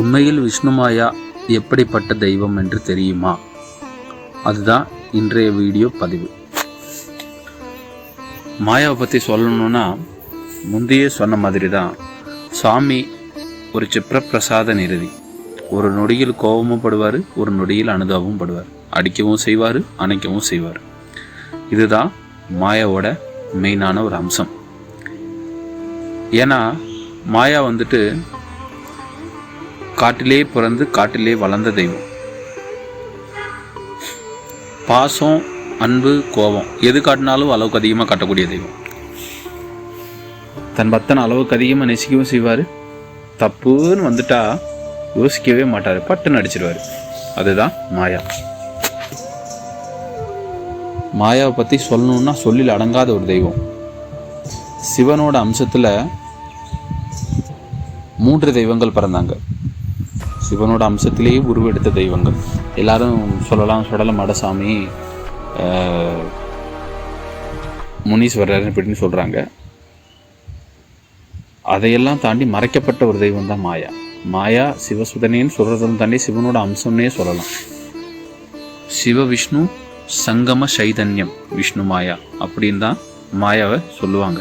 உண்மையில் விஷ்ணுமாயா எப்படிப்பட்ட தெய்வம் என்று தெரியுமா? அதுதான் இன்றைய வீடியோ பதிவு. மாயாவை பற்றி சொல்லணும்னா முந்தையே சொன்ன மாதிரி தான் சாமி ஒரு சிப்ரப்பிரசாத நிறுதி ஒரு நொடியில் கோபமும் படுவார் ஒரு நொடியில் அனுதாபமும் படுவார். அடிக்கவும் செய்வார் அணைக்கவும் செய்வார். இதுதான் மாயாவோட மெயினான ஒரு அம்சம். ஏன்னா மாயா வந்துட்டு காட்டிலே பிறந்து காட்டிலே வளர்ந்த தெய்வம். பாசம் அன்பு கோபம் எது காட்டினாலும் அளவுக்கு அதிகமாக காட்டக்கூடிய தெய்வம். தன் பக்தனை அளவுக்கு அதிகமாக நெசிக்கவும் செய்வார். தப்புன்னு வந்துட்டா யோசிக்கவே மாட்டார். பட்டுன்னு அடிச்சிடுவார் அதுதான் மாயா. மாயாவை பற்றி சொல்லணுன்னா சொல்லில் அடங்காத ஒரு தெய்வம். சிவனோட அம்சத்தில் மூன்று தெய்வங்கள் பிறந்தாங்க. சிவனோட அம்சத்திலேயே உருவெடுத்த தெய்வங்கள். எல்லாரும் சொல்லலாம் சுடல மடசாமி முனீஸ்வரர் இப்படின்னு சொல்கிறாங்க அதையெல்லாம் தாண்டி மறைக்கப்பட்ட ஒரு தெய்வம் தான் மாயா. மாயா சிவசுதனேன்னு சொல்கிறதும் தாண்டி சிவனோட அம்சம்னே சொல்லலாம். சிவ விஷ்ணு சங்கம சைதன்யம் விஷ்ணு மாயா அப்படின்னு தான் மாயாவை சொல்லுவாங்க.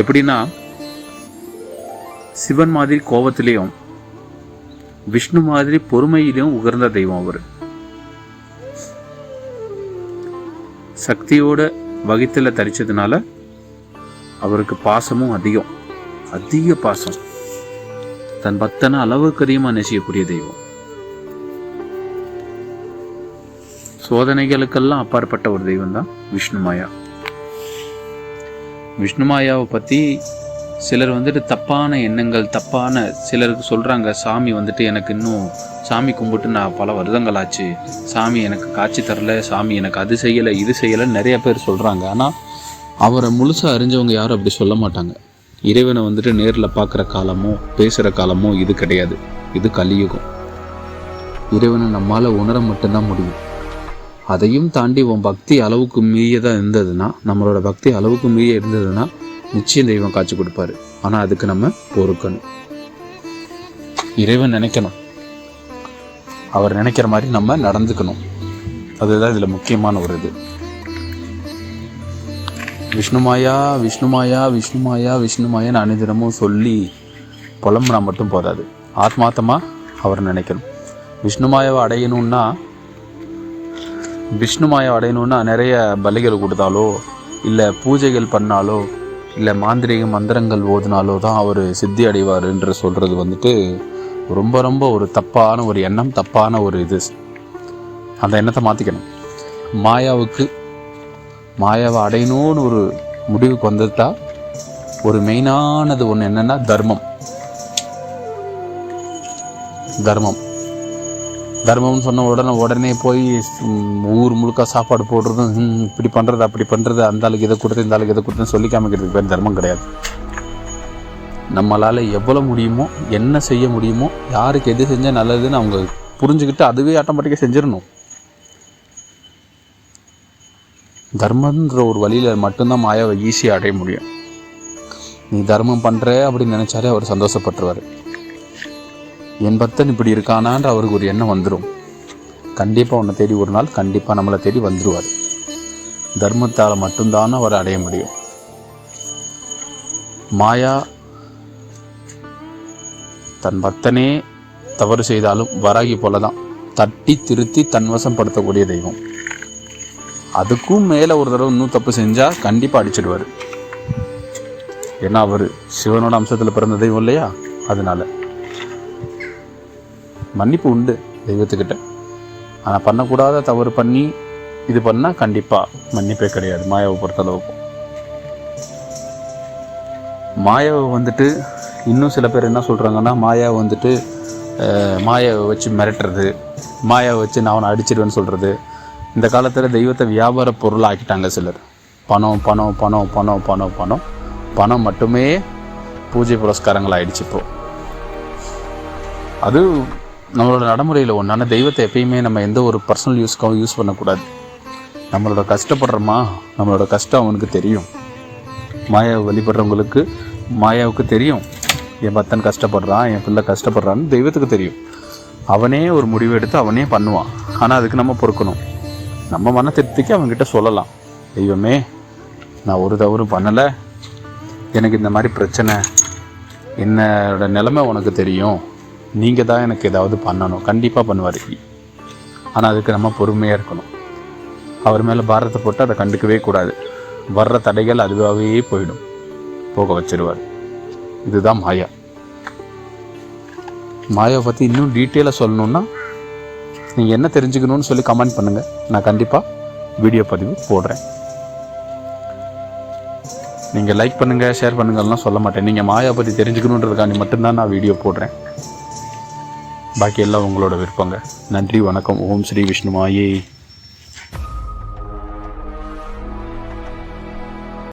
எப்படின்னா சிவன் மாதிரி கோபத்திலையும் விஷ்ணு மாதிரி பொறுமையிலும் உகர்ந்த தெய்வம் அவர். சக்தியோட வகித்தில் தரிச்சதுனால அவருக்கு பாசமும் அதிகம். அதிக பாசம். தன் பக்தனை அளவுக்கு அதிகமாக நேசிக்கக்கூடிய தெய்வம். சோதனைகளுக்கெல்லாம் அப்பாற்பட்ட ஒரு தெய்வம் தான் விஷ்ணுமாயா விஷ்ணுமாயாவை பற்றி சிலர் வந்துட்டு தப்பான எண்ணங்கள் தப்பான சிலருக்கு சொல்கிறாங்க சாமி வந்துட்டு எனக்கு இன்னும் சாமி கும்பிட்டு நான் பல வருடங்கள் ஆச்சு சாமி எனக்கு காட்சி தரல சாமி எனக்கு அது செய்யலை இது செய்யலைன்னு நிறைய பேர் சொல்கிறாங்க ஆனால் அவரை முழுசாக அறிஞ்சவங்க யாரும் அப்படி சொல்ல மாட்டாங்க. இறைவனை வந்துட்டு நேரில் பார்க்குற காலமோ பேசுகிற காலமோ இது கிடையாது. இது கலியுகம். இறைவனை நம்மால் உணர மட்டும்தான் முடியும். அதையும் தாண்டி உன் பக்தி அளவுக்கு மீறியதாக இருந்ததுன்னா நம்மளோட பக்தி அளவுக்கு மீறிய இருந்ததுன்னா நிச்சயம் தெய்வம் காட்சி கொடுப்பாரு. ஆனால் அதுக்கு நம்ம பொறுக்கணும். இறைவன் நினைக்கணும். அவர் நினைக்கிற மாதிரி நம்ம நடந்துக்கணும். அதுதான் இதில் முக்கியமான ஒரு இது. விஷ்ணுமாயா விஷ்ணுமாயா விஷ்ணுமாயா விஷ்ணுமாயான்னு அனுதினமும் சொல்லி புலம்புனா மட்டும் போதாது. ஆத்மார்த்தமாக அவர் நினைக்கணும். விஷ்ணுமாயாவை அடையணும்னா விஷ்ணுமாயாவை அடையணும்னா நிறைய பலிகள் கொடுத்தாலோ இல்லை பூஜைகள் பண்ணாலோ இல்லை மாந்திரிக மந்திரங்கள் ஓதினாலோ தான் அவர் சித்தி அடைவார் என்று சொல்கிறது வந்துட்டு ரொம்ப ரொம்ப ஒரு தப்பான ஒரு எண்ணம் தப்பான ஒரு இது. அந்த எண்ணத்தை மாற்றிக்கணும் மாயாவுக்கு மாயாவை அடையணும்னு ஒரு முடிவுக்கு வந்துட்டா ஒரு மெயினானது ஒன்று என்னென்னா தர்மம். தர்மம். தர்மம்னு சொன்ன உடனே உடனே போய் ஊர் முழுக்க சாப்பாடு போடுறதும் ம், இப்படி பண்ணுறது அப்படி பண்ணுறது அந்த ஆளுக்கு இதை கொடுத்து இந்த ஆளுக்கு இதை கொடுத்துன்னு சொல்லி காமிக்கிறதுக்கு பேர் தர்மம் கிடையாது. நம்மளால் எவ்வளோ முடியுமோ என்ன செய்ய முடியுமோ யாருக்கு எது செஞ்சால் நல்லதுன்னு அவங்க புரிஞ்சுக்கிட்டு அதுவே ஆட்டோமேட்டிக்காக செஞ்சிடணும். தர்மன்ற ஒரு வழியில் மட்டும்தான் மாயாவை ஈஸியாக அடைய முடியும். நீ தர்மம் பண்ணுற அப்படின்னு நினச்சாலே அவர் சந்தோஷப்பட்டுருவார். என் பக்தன் இப்படி இருக்கானான்ற அவருக்கு ஒரு எண்ணம் வந்துடும் கண்டிப்பாக உன்னை தேடி ஒரு நாள் கண்டிப்பாக நம்மளை தேடி வந்துடுவார் தர்மத்தால் மட்டும்தான் அவர் அடைய முடியும். மாயா தன் பக்தனே தவறு செய்தாலும் வராகி போல தான் தட்டி திருத்தி தன்வசம்படுத்தக்கூடிய தெய்வம். அதுக்கும் மேலே ஒரு தடவை இன்னும் தப்பு செஞ்சால் கண்டிப்பாக அடிச்சிடுவார். ஏன்னா அவர் சிவனோட அம்சத்தில் பிறந்த தெய்வம் இல்லையா? அதனால. மன்னிப்பு உண்டு தெய்வத்துக்கிட்ட. ஆனால் பண்ணக்கூடாத தவறு பண்ணி இது பண்ணால் கண்டிப்பாக மன்னிப்பே கிடையாது மாயாவை பொறுத்தளவுக்கு. மாயாவை வந்துட்டு இன்னும் சில பேர் என்ன சொல்கிறாங்கன்னா மாயாவை வந்துட்டு மாயாவை வச்சு மிரட்டுறது மாயாவை வச்சு நான் அவனை அடிச்சிடுவேன்னு சொல்கிறது இந்த காலத்தில் தெய்வத்தை வியாபார பொருள் ஆக்கிட்டாங்க சிலர். பணம் பணம் பணம் பணம் பணம் பணம். பணம் மட்டுமே பூஜை புரஸ்காரங்கள் ஆயிடுச்சு இப்போது அது நம்மளோட நடைமுறையில் ஒன்றான தெய்வத்தை எப்பயுமே நம்ம எந்த ஒரு பர்சனல் யூஸ்க்காகவும் யூஸ் பண்ணக்கூடாது. நம்மளோட கஷ்டப்படுறோமா? நம்மளோட கஷ்டம் அவனுக்கு தெரியும். மாயாவை வழிபடுறவங்களுக்கு மாயாவுக்கு தெரியும். என் பத்தன் கஷ்டப்படுறான் என் பிள்ளை கஷ்டப்படுறான்னு தெய்வத்துக்கு தெரியும். அவனே ஒரு முடிவு எடுத்து அவனே பண்ணுவான். ஆனால் அதுக்கு நம்ம பொறுக்கணும். நம்ம மன திருப்திக்கு அவன்கிட்ட சொல்லலாம். தெய்வமே நான் ஒரு தவறும் பண்ணலை. எனக்கு இந்த மாதிரி பிரச்சனை. என்னோட நிலைமை உனக்கு தெரியும். நீங்கள் தான் எனக்கு ஏதாவது பண்ணணும். கண்டிப்பாக பண்ணுவார். ஆனால் அதுக்கு நம்ம பொறுமையாக இருக்கணும். அவர் மேலே பாரத்தை போட்டு அதை கண்டுக்கவே கூடாது. வர்ற தடைகள் அதுவாகவே போயிடும். போக வச்சிருவார். இதுதான் மாயா. மாயாவை பற்றி இன்னும் டீட்டெயிலாக சொல்லணுன்னா நீங்கள் என்ன தெரிஞ்சுக்கணும்னு சொல்லி கமெண்ட் பண்ணுங்கள் நான் கண்டிப்பாக வீடியோ பதிவு போடுறேன். நீங்கள் லைக் பண்ணுங்கள் ஷேர் பண்ணுங்கள்லாம் சொல்ல மாட்டேன். நீங்கள் மாயா பற்றி தெரிஞ்சுக்கணுன்றதுக்காண்டி மட்டும்தான் நான் வீடியோ போடுறேன். பாக்கி எல்லாம் உங்களோட விருப்பங்க. நன்றி வணக்கம். ஓம் ஸ்ரீ விஷ்ணுமாயே.